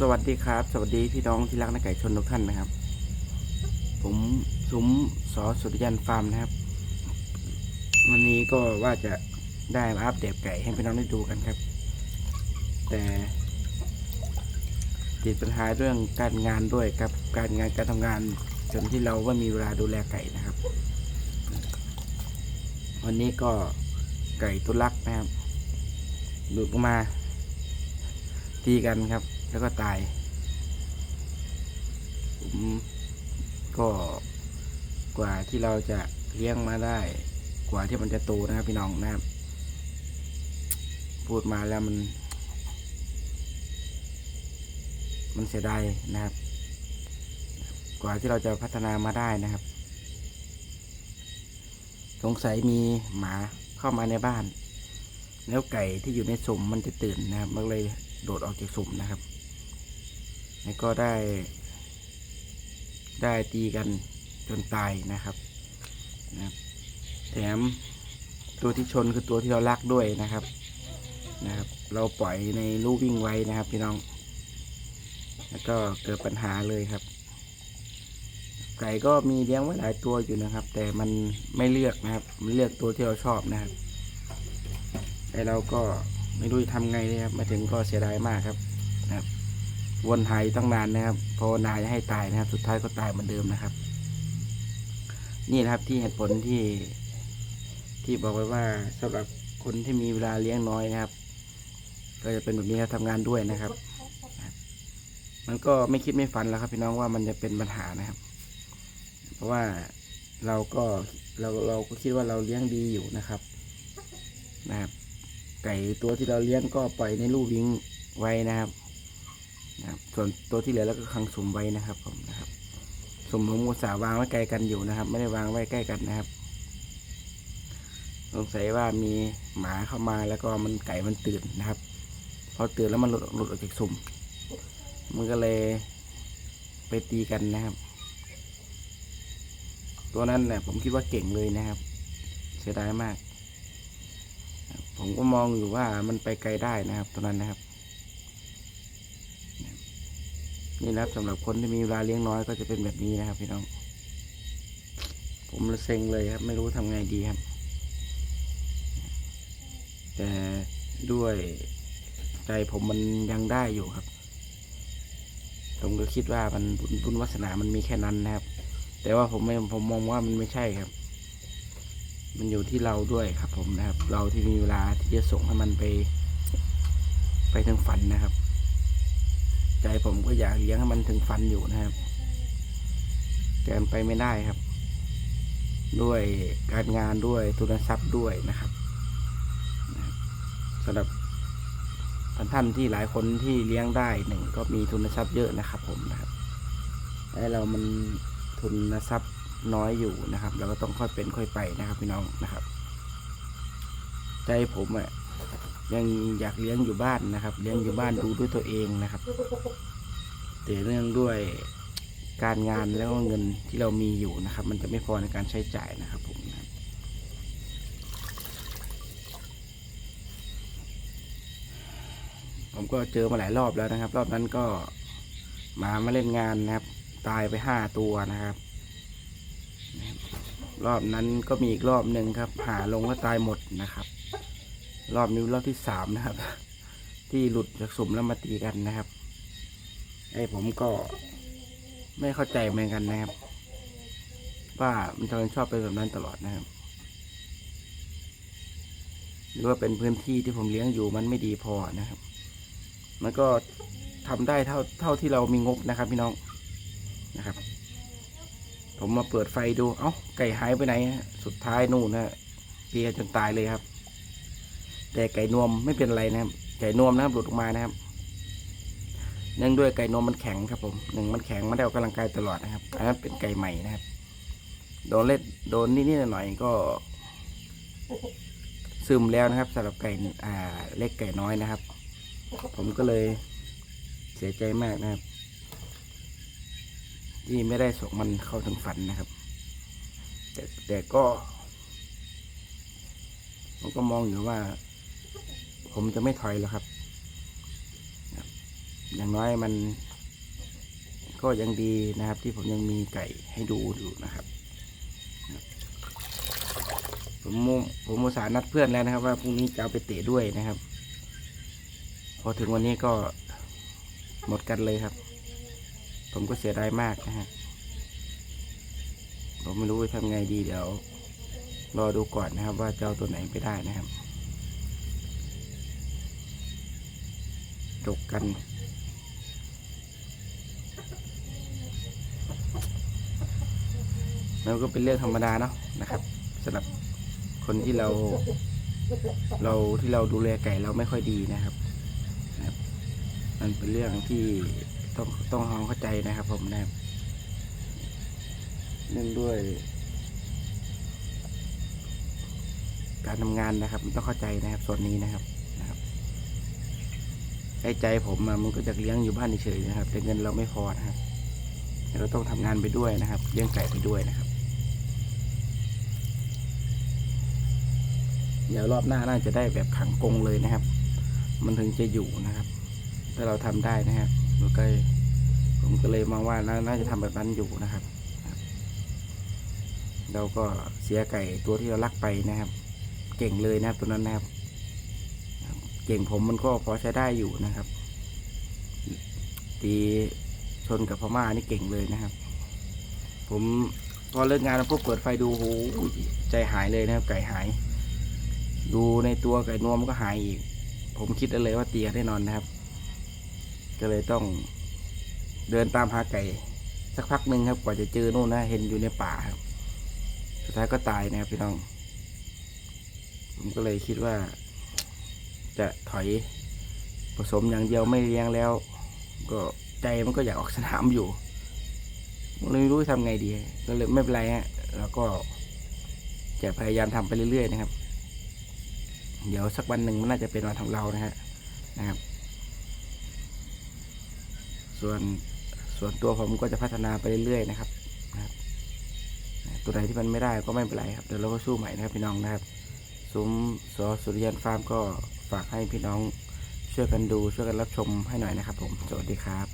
สวัสดีครับ สวัสดีพี่น้องที่รักนักไก่ชนทุกท่านนะครับ ผมซุ้มสอสุริยันฟาร์มนะครับ วันนี้ก็ว่าจะได้มาอัปเดตไก่ให้พี่น้องได้ดูกันครับ แต่ติดปัญหาเรื่องการงานด้วยครับการงานการทำงานจนที่เราไม่มีเวลาดูแลไก่นะครับ วันนี้ก็ไก่ตัวลักนะครับหลุดออกมาตีกันครับ แล้วก็ตาย ผมก็กว่าที่เราจะเลี้ยงมาได้ กว่าที่มันจะโตนะครับพี่น้องนะครับ พูดมาแล้วมัน มันเสียดายนะครับ กว่าที่เราจะพัฒนามาได้นะครับ สงสัยมีหมาเข้ามาในบ้าน แล้วไก่ที่อยู่ในสุ่มมันจะตื่นนะครับ มันเลยโดดออกจากสุ่มนะครับ แล้วก็ได้ ได้ตีกันจนตายนะครับนะแถมตัวที่ชนคือตัวที่เรารักด้วยนะครับนะครับ เราปล่อยในลูกวิ่งไว้นะครับ พี่น้อง แล้วก็เกิดปัญหาเลยครับ ไก่ก็มีเลี้ยงไว้หลายตัวอยู่นะครับ แต่มันไม่เลือกนะครับ มันเลือกตัวที่เราชอบนะครับไอเราก็ไม่รู้จะทำไงเลยครับ มาถึงก็เสียดายมากครับนะครับ วนหายตั้งนานนะครับภาวนายให้ตายนะครับ สุดท้ายก็ตายเหมือนเดิมนะครับ นี่นะครับที่เหตุผลที่ที่บอกไว้ว่าสำหรับคนที่มีเวลาเลี้ยงน้อยนะครับ ก็จะเป็นแบบนี้ครับทำงานด้วยนะครับ มันก็ไม่คิดไม่ฝันแล้วครับ พี่น้องว่ามันจะเป็นปัญหานะครับ เพราะว่าเราก็เราเราก็คิดว่าเราเลี้ยงดีอยู่นะครับนะครับ ไก่ตัวที่เราเลี้ยงก็ปล่อยในลูกวิ่งไว้นะครับ นะครับส่วนตัวที่เหลือแล้วก็คังสุ่มไว้นะครับผมนะครับสุ่มผมอุตสาห์วางไว้ไกลกันอยู่นะครับ ไม่ได้วางไว้ใกล้กันนะครับสงสัยว่ามีหมาเข้ามาแล้วก็มันไก่มันตื่นนะครับ พอตื่นแล้วมันหลุดหลุดออกจากสุ่ม มันก็เลยไปตีกันนะครับ ตัวนั้นแหละผมคิดว่าเก่งเลยนะครับ เสียดายมาก ผมก็มองอยู่ว่ามันไปไกลได้นะครับ ตัวนั้นนะครับ นี่นะครับสำหรับคนที่มีเวลาเลี้ยงน้อยก็จะเป็นแบบนี้นะครับ พี่น้อง ผมละเซ็งเลยครับ ไม่รู้ทำไงดีครับ แต่ด้วยใจผมมันยังได้อยู่ครับ ผมก็คิดว่ามันบุญบญวาสนามันมีแค่นั้นนะครับ แต่ว่าผมไม่ผมมองว่ามันไม่ใช่ครับ มันอยู่ที่เราด้วยครับ ผมนะครับ เราที่มีเวลาที่จะส่งให้มันไป ไปถึงฝันนะครับ ใจผมก็อยากเลี้ยงให้มันถึงฝันอยู่นะครับแต่มันไปไม่ได้ครับ ด้วยการงานด้วยทุนทรัพย์ด้วยนะครับนะครับสำหรับท่านที่หลายคนที่เลี้ยงได้หนึ่งก็มีทุนทรัพย์เยอะนะครับ ผมนะครับแต่เรามันทุนทรัพย์น้อยอยู่นะครับเราก็ต้องค่อยเป็นค่อยไปนะครับ พี่น้องนะครับ ใจผมอะ ยังอยากเลี้ยงอยู่บ้านนะครับ เลี้ยงอยู่บ้านดูด้วยตัวเองนะครับ แต่เรื่องด้วยการงานแล้วก็เงินที่เรามีอยู่นะครับ มันจะไม่พอในการใช้จ่ายนะครับผมนะผมก็เจอมาหลายรอบแล้วนะครับ รอบนั้นก็หมามาเล่นงานนะครับ ตายไปห้าตัวนะครับนะครับรอบนั้นก็มีอีกรอบหนึ่งครับ หาลงก็ตายหมดนะครับ รอบนี้รอบที่สามนะครับ ที่หลุดจากสุ่มแล้วมาตีกันนะครับ ไอ้ผมก็ไม่เข้าใจเหมือนกันนะครับ ว่ามันทำไมชอบเป็นแบบนั้นตลอดนะครับ หรือว่าเป็นพื้นที่ที่ผมเลี้ยงอยู่มันไม่ดีพอนะครับ มันก็ทำได้เท่าเท่าที่เรามีงบนะครับ พี่น้องนะครับ ผมมาเปิดไฟดู เอ้าไก่หายไปไหน สุดท้ายนู่นนะเตียจนตายเลยครับ แต่ไก่นวมไม่เป็นไรนะครับ ไก่นวมนะครับหลุดออกมานะครับ เนื่องด้วยไก่นวมมันแข็งครับผมหนึ่งมันแข็งมันได้ออกกำลังกายตลอดนะครับอันนั้นเป็นไก่ใหม่นะครับ โดนเล็ดโดนนิดๆหน่อยๆก็ ซึมแล้วนะครับสำหรับไก่อ่าเล็กไก่น้อยนะครับ ผมก็เลยเสียใจมากนะครับ ที่ไม่ได้ส่งมันเข้าถึงฝันนะครับ แต่แต่ก็ผมก็มองอยู่ว่า ผมจะไม่ถอยแล้วครับ อย่างน้อยมัน ก็ยังดีนะครับ ที่ผมยังมีไก่ให้ดูอยู่นะครับ ผมมุผมมุสาห์นัดเพื่อนแล้วนะครับ ว่าพรุ่งนี้จะเอาไปเตะด้วยนะครับ พอถึงวันนี้ก็หมดกันเลยครับ ผมก็เสียดายมากนะฮะผมไม่รู้จะทำไงดีเดี๋ยว รอดูก่อนนะครับ ว่าจะเอาตัวไหนไปได้นะครับ จกกัน แล้วก็เป็นเรื่องธรรมดาเนาะนะครับสำหรับคนที่เรา เราที่เราดูแลไก่เราไม่ค่อยดีนะครับนะครับมันเป็นเรื่องที่ต้องต้องลองเข้าใจนะครับ ผมนะครับเนื่องด้วย การทำงานนะครับต้องเข้าใจนะครับส่วนนี้นะครับ นะครับใจใจผมมันก็จะเลี้ยงอยู่บ้านเฉยๆนะครับ แต่เงินเราไม่พอนะครับเราต้องทำงานไปด้วยนะครับ เลี้ยงไก่ไปด้วยนะครับ เดี๋ยวรอบหน้าน่าจะได้แบบขังกรงเลยนะครับ มันถึงจะอยู่นะครับ ถ้าเราทำได้นะครับผมก็เลยผมก็เลยมองว่าน่านาจะทำแบบนั้นอยู่นะครับ เราก็เสียไก่ตัวที่เรารักไปนะครับ เก่งเลยนะครับตัวนั้นนะครับ เก่งผมมันก็พอใช้ได้อยู่นะครับ ตีชนกับพม่านี่เก่งเลยนะครับ ผมพอเลิกงานแล้วพวกเปิดไฟดูโอ้โหใจหายเลยนะครับ ไก่หาย ดูในตัวไก่นวมก็หายอีก ผมคิดเลยว่าเตียแน่นอนนะครับ ก็เลยต้องเดินตามหาไก่ สักพักหนึ่งครับ กว่าจะเจอนู่นนะเห็นอยู่ในป่าครับ สุดท้ายก็ตายนะครับพี่น้อง ผมก็เลยคิดว่า จะถอยผสมอย่างเดียวไม่เลี้ยงแล้ว ก็ใจมันก็อยากออกสนามอยู่เลยไม่รู้จะทำไงดีก็เลยไม่เป็นไรฮะแล้วก็จะพยายามทำไปเรื่อยๆนะครับ เดี๋ยวสักวันหนึ่งมันน่าจะเป็นวันของเรานะฮะนะครับ ส่วนส่วนตัวผมก็จะพัฒนาไปเรื่อยๆนะครับนะครับ ตัวไหนที่มันไม่ได้ก็ไม่เป็นไรครับเดี๋ยวเราก็สู้ใหม่นะครับพี่น้องนะครับ ซุ้มสอสุริยันฟาร์มก็ ฝากให้พี่น้องช่วยกันดูช่วยกันรับชมให้หน่อยนะครับผม สวัสดีครับ